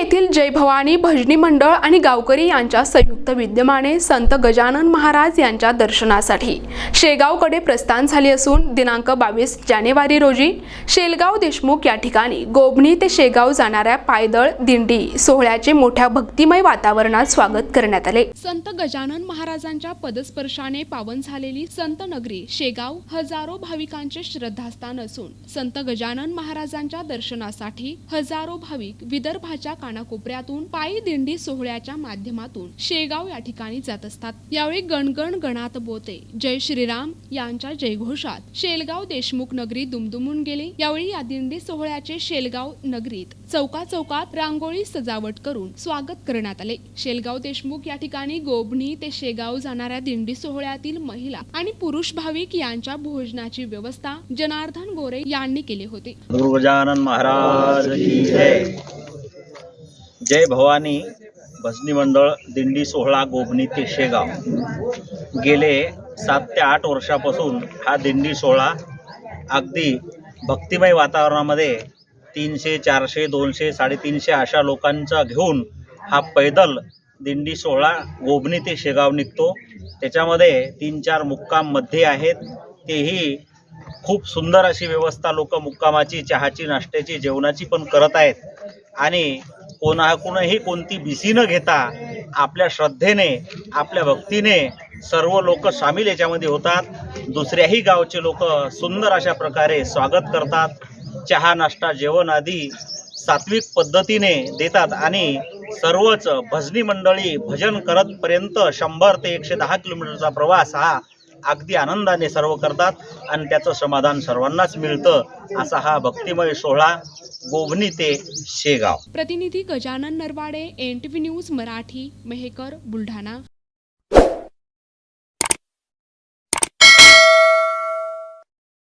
येथील जय भवानी भजनी मंडळ आणि गावकरी यांच्या संयुक्त विद्यमाने संत गजानन महाराज यांच्या दर्शनासाठी शेगावकडे प्रस्थान झाले असून दिनांक बावीस जानेवारी रोजी शेलगाव देशमुख या ठिकाणी गोबणी ते शेगाव जाणाऱ्या पायदळ दिंडी सोहळ्याचे मोठ्या भक्तिमय वातावरणात स्वागत करण्यात आले. संत गजानन महाराजांच्या पदस्पर्शाने पावन झालेली संत नगरी शेगाव हजारो भाविकांचे श्रद्धास्थान असून संत गजानन महाराजांच्या दर्शनासाठी हजारो भाविक विदर्भाच्या कानाकोपऱ्यातून पायी दिंडी सोहळ्याच्या माध्यमातून शेगाव या ठिकाणी जात असतात. यावेळी गणगण गणात बोते. जय श्रीराम यांच्या जयघोषात शेलगाव देशमुख नगरी दुमदुमून गेली. यावेळी या दिंडी सोहळ्याचे शेलगाव नगरीत चौका चौकात रांगोळी सजावट करून स्वागत करण्यात आले. शेलगाव देशमुख या ठिकाणी गोबणी ते शेगाव जाणाऱ्या दिंडी सोहळ्यातील महिला आणि पुरुष भाविक यांच्या भोजनाची व्यवस्था जनार्दन गोरे यांनी केली होती. गजानन महाराज जय भवानी भजनी मंडळ दिंडी सोहळा गोबणी ते शेगाव. गेले सात ते आठ वर्षापासून हा दिंडी सोहळा अगदी भक्तिमय वातावरणामध्ये तीनशे चारशे दोनशे साडेतीनशे अशा लोकांचा घेऊन हा पैदल दिंडी सोहळा गोबणी ते शेगाव निघतो. त्याच्यामध्ये तीन चार मुक्काममध्ये आहेत. तेही खूप सुंदर अशी व्यवस्था लोक मुक्कामाची चहाची नाश्त्याची जेवणाची पण करत आहेत. आणि कोणाकुणही कोणती बिसी न घेता आपल्या श्रद्धेने आपल्या भक्तीने सर्व लोक सामील याच्यामध्ये होतात. दुसऱ्याही गावचे लोक सुंदर अशा प्रकारे स्वागत करतात. चहा नाश्ता जेवण आदी सात्विक पद्धतीने देतात आणि सर्वच भजनी मंडळी भजन करतपर्यंत शंभर ते एकशे दहा किलोमीटरचा प्रवास हा अगदी आनंदाने सर्व करतात आणि त्याचं समाधान सर्वांनाच मिळतं असा हा भक्तिमय सोहळा गोभणी ते शेगाव. प्रतिनिधी Gajanan Narwade N T V news Marathi Mehkar Buldhana.